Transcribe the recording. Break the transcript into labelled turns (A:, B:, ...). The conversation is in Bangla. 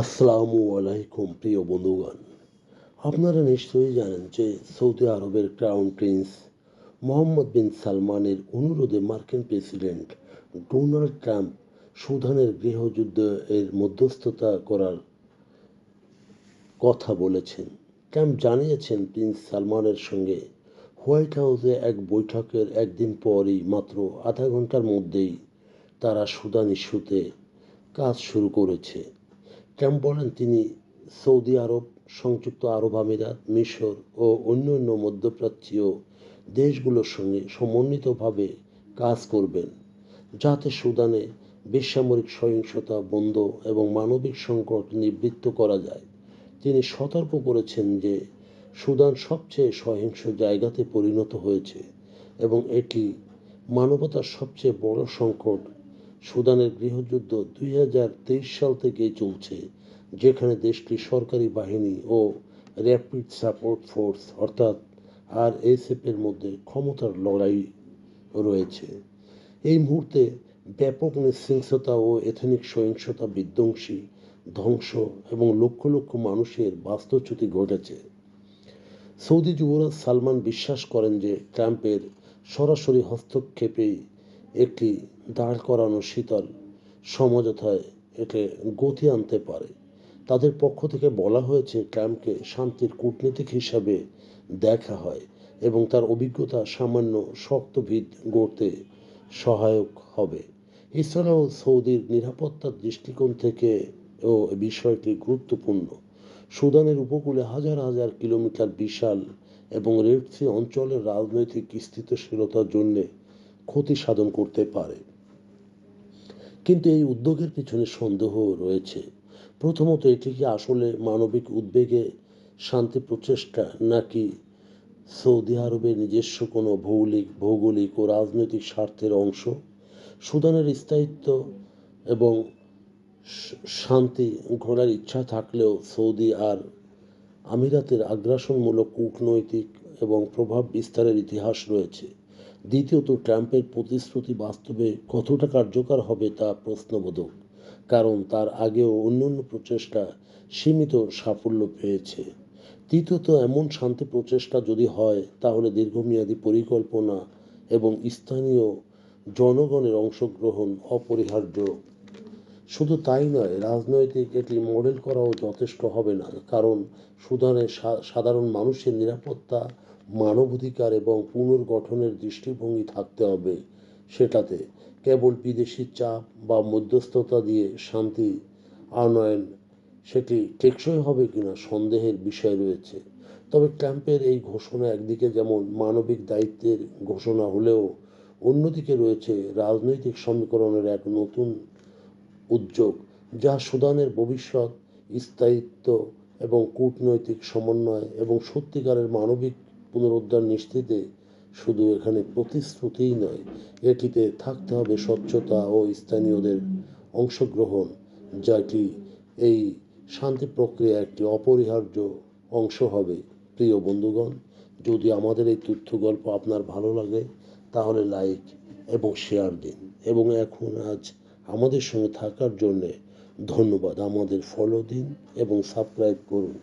A: আসসালামু আলাইকুম, প্রিয় বন্ধুগণ। আপনারা নিশ্চয়ই জানেন যে সৌদি আরবের ক্রাউন প্রিন্স মোহাম্মদ বিন সালমানের অনুরোধে মার্কিন প্রেসিডেন্ট ডোনাল্ড ট্রাম্প সুদানের গৃহযুদ্ধ এর মধ্যস্থতা করার কথা বলেছেন। ট্রাম্প জানিয়েছেন, প্রিন্স সালমানের সঙ্গে হোয়াইট হাউসে এক বৈঠকের একদিন পরই মাত্র আধা ঘণ্টার মধ্যেই তারা সুদান ইস্যুতে কাজ শুরু করেছে। ট্রাম্প বলেন তিনি সৌদি আরব, সংযুক্ত আরব আমিরাত, মিশর ও অন্যান্য মধ্যপ্রাচ্যীয় দেশগুলোর সঙ্গে সমন্বিতভাবে কাজ করবেন, যাতে সুদানে বেসামরিক সহিংসতা বন্ধ এবং মানবিক সংকট নিবৃত্ত করা যায়। তিনি সতর্ক করেছেন যে সুদান সবচেয়ে সহিংস জায়গাতে পরিণত হয়েছে এবং এটি মানবতার সবচেয়ে বড় সংকট সুদানের গৃহযুদ্ধ দুই হাজার তেইশ সাল থেকেই চলছে, যেখানে দেশটির সরকারি বাহিনী ও র্যাপিড সাপোর্ট ফোর্স অর্থাৎ আর এর মধ্যে ক্ষমতার লড়াই রয়েছে। এই মুহূর্তে ব্যাপক নৃশংসতা ও এথনিক সহিংসতা বিধ্বংসী, ধ্বংস এবং লক্ষ লক্ষ মানুষের বাস্তুচ্যুতি ঘটেছে। সৌদি যুবরাজ সালমান বিশ্বাস করেন যে ট্রাম্পের সরাসরি হস্তক্ষেপেই একটি দাঁড় করানো শীতল সমঝোতায় একে গতি আনতে পারে। তাদের পক্ষ থেকে বলা হয়েছে ট্রাম্পকে শান্তির কূটনীতিক হিসাবে দেখা হয় এবং তার অভিজ্ঞতা সামান্য শক্ত ভিত গড়তে সহায়ক হবে। এছাড়াও সৌদির নিরাপত্তার দৃষ্টিকোণ থেকে ও বিষয়টি গুরুত্বপূর্ণ। সুদানের উপকূলে হাজার হাজার কিলোমিটার বিশাল এবং রেড সি অঞ্চলের রাজনৈতিক স্থিতিশীলতার জন্য ক্ষতি সাধন করতে পারে। কিন্তু এই উদ্যোগের পিছনে সন্দেহ রয়েছে। প্রথমত, এটি কি আসলে মানবিক উদ্বেগে শান্তি প্রচেষ্টা, নাকি সৌদি আরবের নিজস্ব কোনো ভৌগোলিক ভৌগোলিক ও রাজনৈতিক স্বার্থের অংশ? সুদানের স্থায়িত্ব এবং শান্তি ঘোরার ইচ্ছা থাকলেও সৌদি আর আমিরাতের আগ্রাসনমূলক কূটনৈতিক এবং প্রভাব বিস্তারের ইতিহাস রয়েছে। দ্বিতীয়ত, ট্রাম্পের প্রতিশ্রুতি বাস্তবে কতটা কার্যকর হবে তা প্রশ্নবোধক, কারণ তার আগেও অন্যান্য প্রচেষ্টা সীমিত সাফল্য পেয়েছে। তৃতীয়ত, এমন শান্তি প্রচেষ্টা যদি হয়, তাহলে দীর্ঘমেয়াদী পরিকল্পনা এবং স্থানীয় জনগণের অংশগ্রহণ অপরিহার্য। শুধু তাই নয়, রাজনৈতিক এটি মডেল করাও যথেষ্ট হবে না, কারণ সুদানের সাধারণ মানুষের নিরাপত্তা মানবাধিকার এবং পুনর্গঠনের দৃষ্টিভঙ্গি থাকতে হবে সেটাতে। কেবল বিদেশি চাপ বা মধ্যস্থতা দিয়ে শান্তি আনয়ন, সেটি টেকসই হবে কিনা সন্দেহের বিষয় রয়েছে। তবে ট্রাম্পের এই ঘোষণা একদিকে যেমন মানবিক দায়িত্বের ঘোষণা হলেও অন্যদিকে রয়েছে রাজনৈতিক সমীকরণের এক নতুন উদ্যোগ, যা সুদানের ভবিষ্যৎ, স্থায়িত্ব এবং কূটনৈতিক সমন্বয় এবং সত্যিকারের মানবিক পুনরুদ্ধার নিশ্চিতে শুধু এখানে প্রতিশ্রুতিই নয়, এটিতে থাকতে হবে স্বচ্ছতা ও স্থানীয়দের অংশগ্রহণ যাটি এই শান্তি প্রক্রিয়া একটি অপরিহার্য অংশ হবে। প্রিয় বন্ধুগণ, যদি আমাদের এই তথ্য গল্প আপনার ভালো লাগে, তাহলে লাইক এবং শেয়ার দিন। এবং এখন আজ আমাদের সঙ্গে থাকার জন্যে ধন্যবাদ। আমাদের ফলো দিন এবং সাবস্ক্রাইব করুন।